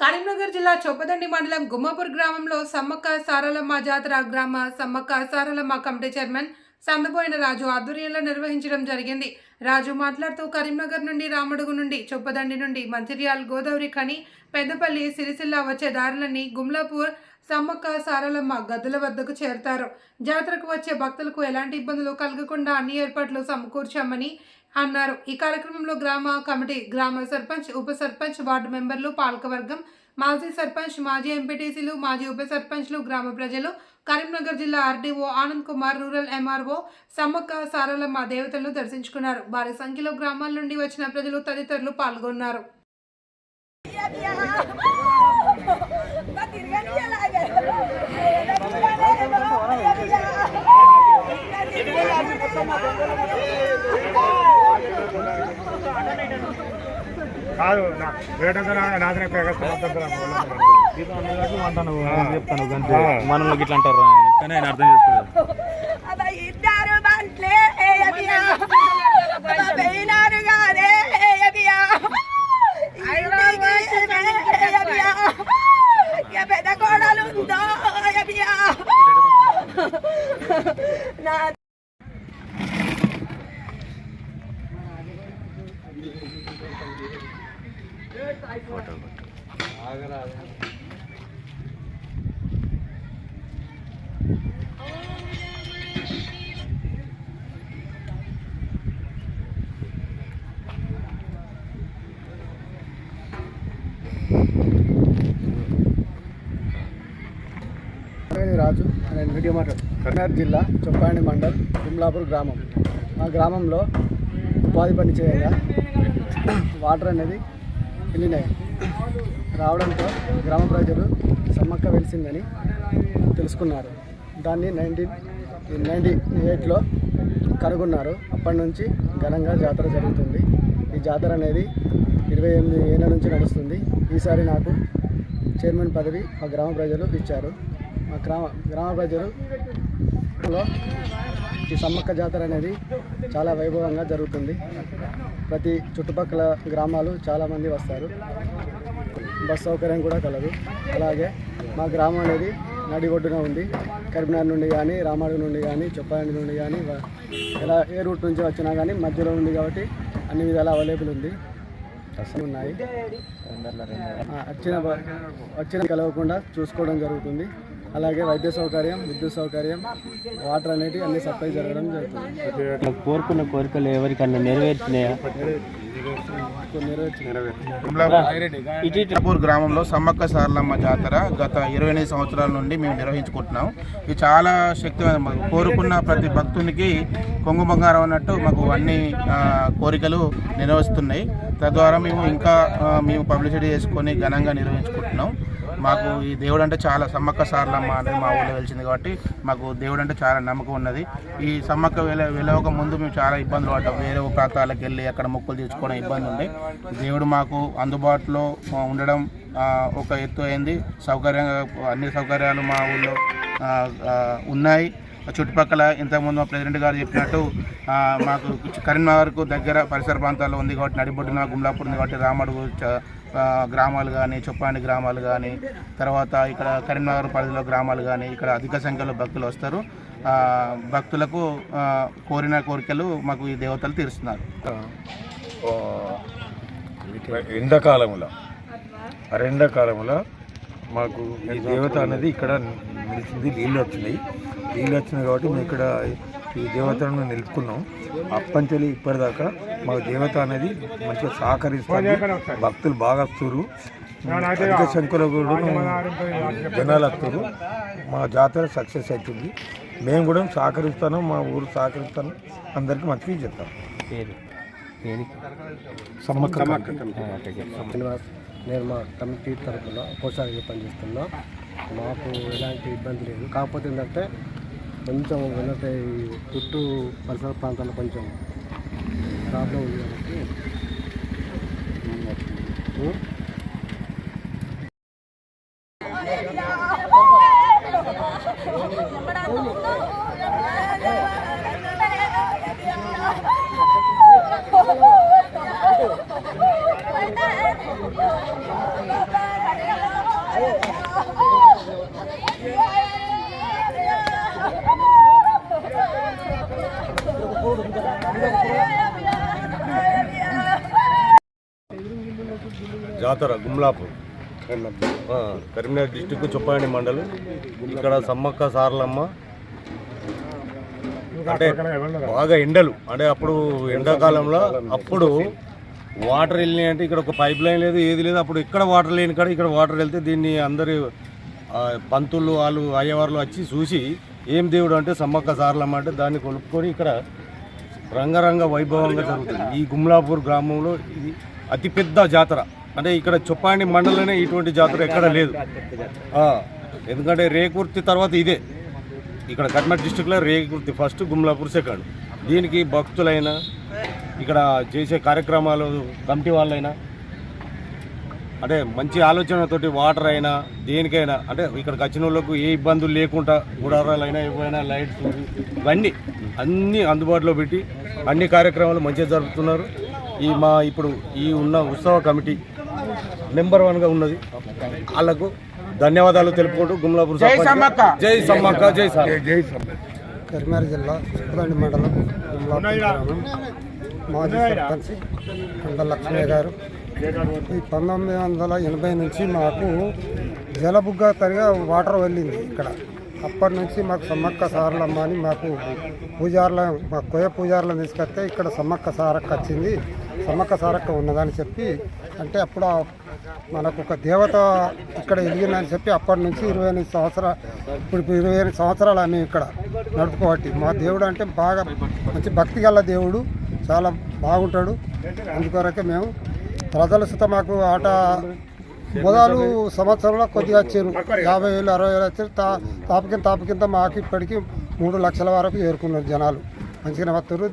కరీంనగర్ జిల్లా చొప్పదండి మండలం గుమ్మపూర్ గ్రామంలో సమ్మక్క సారలమ్మ జాతర గ్రామ సమ్మక్క సారలమ్మ కమిటీ చైర్మన్ సందబోయిన రాజు ఆధ్వర్యంలో నిర్వహించడం జరిగింది. రాజు మాట్లాడుతూ కరీంనగర్ నుండి రామడుగు నుండి చొప్పదండి నుండి మంచిర్యాల్ గోదావరి ఖని పెద్దపల్లి సిరిసిల్ల వచ్చే దారులన్నీ గుమ్లాపూర్ సమ్మక్క సారలమ్మ గదుల వద్దకు చేరుతారు. జాతరకు వచ్చే భక్తులకు ఎలాంటి ఇబ్బందులు కలగకుండా అన్ని ఏర్పాట్లు సమకూర్చామని అన్నారు. ఈ కార్యక్రమంలో గ్రామ కమిటీ గ్రామ సర్పంచ్ ఉప సర్పంచ్ వార్డు మెంబర్లు పాలకవర్గం మాజీ సర్పంచ్ మాజీ ఎంపీటీసీలు మాజీ ఉప సర్పంచ్లు గ్రామ ప్రజలు కరీంనగర్ జిల్లా RDO Anand Kumar rural MRO Sammakka Saralamma దేవతలను దర్శించుకున్నారు. భారీ సంఖ్యలో గ్రామాల నుండి వచ్చిన ప్రజలు తదితరులు పాల్గొన్నారు. కాదు నా- వేటంతా నా- నాశనం అంటాను చెప్తాను. మనల్ని ఇట్లా అంటారు? కానీ ఆయన అర్థం చేసుకోలేదు. రాజు నేను వీడియో మాట్లాడు. కర్నాటక జిల్లా చొప్పాండి మండల్ తిమ్లాపూర్ గ్రామం. మా గ్రామంలో ఉపాధి పని చేయగా వాటర్ అనేది వెళ్ళినాయి. రావడంతో గ్రామ ప్రజలు సమ్మక్క వెలిసిందని తెలుసుకున్నారు. దాన్ని నైన్టీన్ నైన్టీ ఎయిట్లో కనుగొన్నారు. అప్పటి నుంచి ఘనంగా జాతర జరుగుతుంది. ఈ జాతర అనేది ఇరవై ఎనిమిది ఏళ్ళ నుంచి నడుస్తుంది. ఈసారి నాకు చైర్మన్ పదవి మా గ్రామ ప్రజలు ఇచ్చారు. మా గ్రామ గ్రామ ప్రజలు ఈ సమ్మక్క జాతర అనేది చాలా వైభవంగా జరుగుతుంది. ప్రతి చుట్టుపక్కల గ్రామాలు చాలామంది వస్తారు. బస్ సౌకర్యం కూడా కలదు. అలాగే మా గ్రామం అనేది నడి ఒడ్డున ఉంది. కరీంనగర్ నుండి కానీ రామాడు నుండి కానీ చొప్పాడి నుండి కానీ ఎలా ఏ రూట్ నుంచి వచ్చినా కానీ మధ్యలో ఉంది కాబట్టి అన్ని విధాలు అవైలబుల్ ఉంది. ఉన్నాయి. వచ్చిన వచ్చిన కలవకుండా చూసుకోవడం జరుగుతుంది. అలాగే వైద్య సౌకర్యం విద్యుత్ సౌకర్యం వాటర్ అనేవి అన్ని సప్లై జరగడం జరుగుతుంది. కోరుకున్న కోరికలు ఎవరికన్నా నెరవేర్చినాయా? ఇటీపూర్ గ్రామంలో సమ్మక్క సారలమ్మ జాతర గత ఇరవై ఎనిమిది సంవత్సరాల నుండి మేము నిర్వహించుకుంటున్నాం. ఇది చాలా శక్తివంతం మాకు కోరుకున్న ప్రతి భక్తునికి కొంగు బంగారం అన్నట్టు మాకు అన్ని కోరికలు నెరవేరుస్తున్నాయి. తద్వారా మేము ఇంకా మేము పబ్లిసిటీ చేసుకొని ఘనంగా నిర్వహించుకుంటున్నాం. మాకు ఈ దేవుడు అంటే చాలా సమ్మక్క సార్లమ్మ అనేది మా ఊళ్ళో వెలిసింది కాబట్టి మాకు దేవుడు అంటే చాలా నమ్మకం ఉన్నది. ఈ సమ్మక్క వెల వెలవక ముందు మేము చాలా ఇబ్బందులు పడ్డాం. వేరే ప్రాంతాలకు వెళ్ళి అక్కడ మొక్కులు తీర్చుకోవడం ఇబ్బంది ఉంది దేవుడు మాకు అందుబాటులో ఉండడం ఒక ఎత్తు అయింది. సౌకర్యంగా అన్ని సౌకర్యాలు మా ఊళ్ళో ఉన్నాయి. చుట్టుపక్కల ఇంతకుముందు మా ప్రెసిడెంట్ గారు చెప్పినట్టు మాకు కరీంనగర్కు దగ్గర పరిసర ప్రాంతాల్లో ఉంది కాబట్టి నడిబొడ్డున గుమ్లాపూర్ ఉంది కాబట్టి రామడుగు చ- గ్రామాలు కానీ చొప్పాండి గ్రామాలు కానీ తర్వాత ఇక్కడ కరీంనగర్ పరిధిలో గ్రామాలు కానీ ఇక్కడ అధిక సంఖ్యలో భక్తులు వస్తారు. భక్తులకు కోరిన కోరికలు మాకు ఈ దేవతలు తీరుస్తున్నారు. ఎండాకాలములో ఆ మాకు ఈ దేవత అనేది ఇక్కడ నిలిచింది నీళ్ళు వచ్చినాయి. నీళ్ళు వచ్చినాయి కాబట్టి మేము ఇక్కడ ఈ దేవతను నిలుపుకున్నాం. అప్పంచెలి ఇప్పటిదాకా మాకు దేవత అనేది మంచిగా సహకరిస్తుంది. భక్తులు బాగా వస్తారు అధిక సంఖ్యలో కూడా జనాలు వస్తారు మా జాతర సక్సెస్ అవుతుంది మేము కూడా సహకరిస్తాను మా ఊరు సహకరిస్తాను. అందరికీ మంచిగా చెప్తాం. పేరు? దేనికి సమ్మక్క శ్రీనివాస్ నేను మా కమిటీ తరఫున పోషాగా పనిచేస్తున్నా. మాకు ఎలాంటి ఇబ్బంది లేదు. కాకపోతే ఏంటంటే కొంచెం ఏంటంటే ఈ చుట్టూ పరిసర ప్రాంతాల్లో కొంచెం ప్రాబ్లం ఉంది కాబట్టి. జాతర గుమ్లాపూర్. కరీంనగర్ డిస్టిక్ చొప్పాని మండలం. ఇక్కడ సమ్మక్క సారలమ్మ. అంటే బాగా ఎండలు. అంటే అప్పుడు ఎండాకాలంలో అప్పుడు వాటర్ వెళ్ళినాయి అంటే ఇక్కడ ఒక పైప్ లైన్ లేదు ఏది లేదు. అప్పుడు ఇక్కడ వాటర్ లేని కాడ ఇక్కడ వాటర్ వెళ్తే దీన్ని అందరి పంతులు వాళ్ళు అయ్యవార్లు వచ్చి చూసి ఏం దేవుడు అంటే సమ్మక్క సారలమ్మ అంటే దాన్ని కొనుక్కొని ఇక్కడ రంగరంగ వైభవంగా జరుగుతుంది. ఈ గుమ్లాపూర్ గ్రామంలో ఇది అతిపెద్ద జాతర. అంటే ఇక్కడ చొప్పాని మండలనే ఇటువంటి జాతర ఎక్కడ లేదు. ఎందుకంటే రేకుర్తి తర్వాత ఇదే. ఇక్కడ కర్నూలు డిస్టిక్లో రేకుర్తి ఫస్ట్ గుమ్లాపూర్ సెకండ్. దీనికి భక్తులైనా ఇక్కడ చేసే కార్యక్రమాలు కమిటీ వాళ్ళైనా అంటే మంచి ఆలోచనతోటి వాటర్ అయినా దేనికైనా అంటే ఇక్కడికి వచ్చిన వాళ్ళకు ఏ ఇబ్బందులు లేకుండా గుడారాలైనా ఏవైనా లైట్స్ ఇవన్నీ అన్నీ అందుబాటులో పెట్టి అన్ని కార్యక్రమాలు మంచిగా జరుపుతున్నారు. ఈ మా ఇప్పుడు ఈ ఉన్న ఉత్సవ కమిటీ నెంబర్ వన్గా ఉన్నది. వాళ్ళకు ధన్యవాదాలు తెలుపుకుంటూ గుమ్లాపూర్ జై సర్పంచ్ సమ్మక్క. జై సమ్మక్క జై సార్. జై సమ్మ కరీంనగర్ జిల్లా సుబ్బదండి మండలం మాజీ సర్పంచ్ కొండ లక్ష్మయ్య గారు. ఈ పంతొమ్మిది వందల ఎనభై నుంచి మాకు జలబుగ్గ తరిగా వాటర్ వెళ్ళింది ఇక్కడ. అప్పటి నుంచి మాకు సమ్మక్క సారలమ్మ అని మాకు పూజారుల మా కొయ్య పూజారులను తీసుకొస్తే ఇక్కడ సమ్మక్క సారక్క వచ్చింది. సమ్మక్క సారక్క ఉన్నదని చెప్పి అంటే అప్పుడు మనకు ఒక దేవత ఇక్కడ ఎదిగిందని చెప్పి అప్పటి నుంచి ఇరవై ఎనిమిది సంవత్సరాలు ఇప్పుడు ఇరవై ఎనిమిది సంవత్సరాలు అని ఇక్కడ నడుపుకోబట్టి. మా దేవుడు అంటే బాగా మంచి భక్తి గల దేవుడు చాలా బాగుంటాడు. అందుకొరకే మేము ప్రజల సుత మాకు ఆట మొదలు సంవత్సరంలో కొద్దిగా వచ్చారు. యాభై వేలు అరవై వేలు వచ్చారు. తా తాపకింత తాపకింత మాకు ఇప్పటికి మూడు లక్షల వరకు చేరుకున్నారు జనాలు. మంచిగానే వస్తారు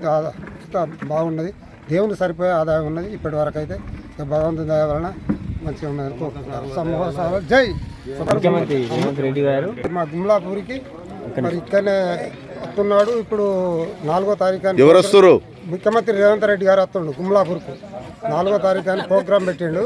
బాగున్నది. దేవుని సరిపోయే ఆదాయం ఉన్నది ఇప్పటి వరకు అయితే. భగవంతుని దయ వలన మంచిగా ఉన్నది. సమూహాలు జై. ముఖ్యమంత్రి రేవంత్ రెడ్డి గారు. మా గుమ్లాపూరికి మరి ఇక్కడనే వస్తున్నాడు. ఇప్పుడు నాలుగో తారీఖు ఎవరు వస్తారు ముఖ్యమంత్రి రేవంత్ రెడ్డి గారు వస్తుండు గుమ్లాపూర్కు నాలుగో తారీఖు అని ప్రోగ్రాం పెట్టిండు.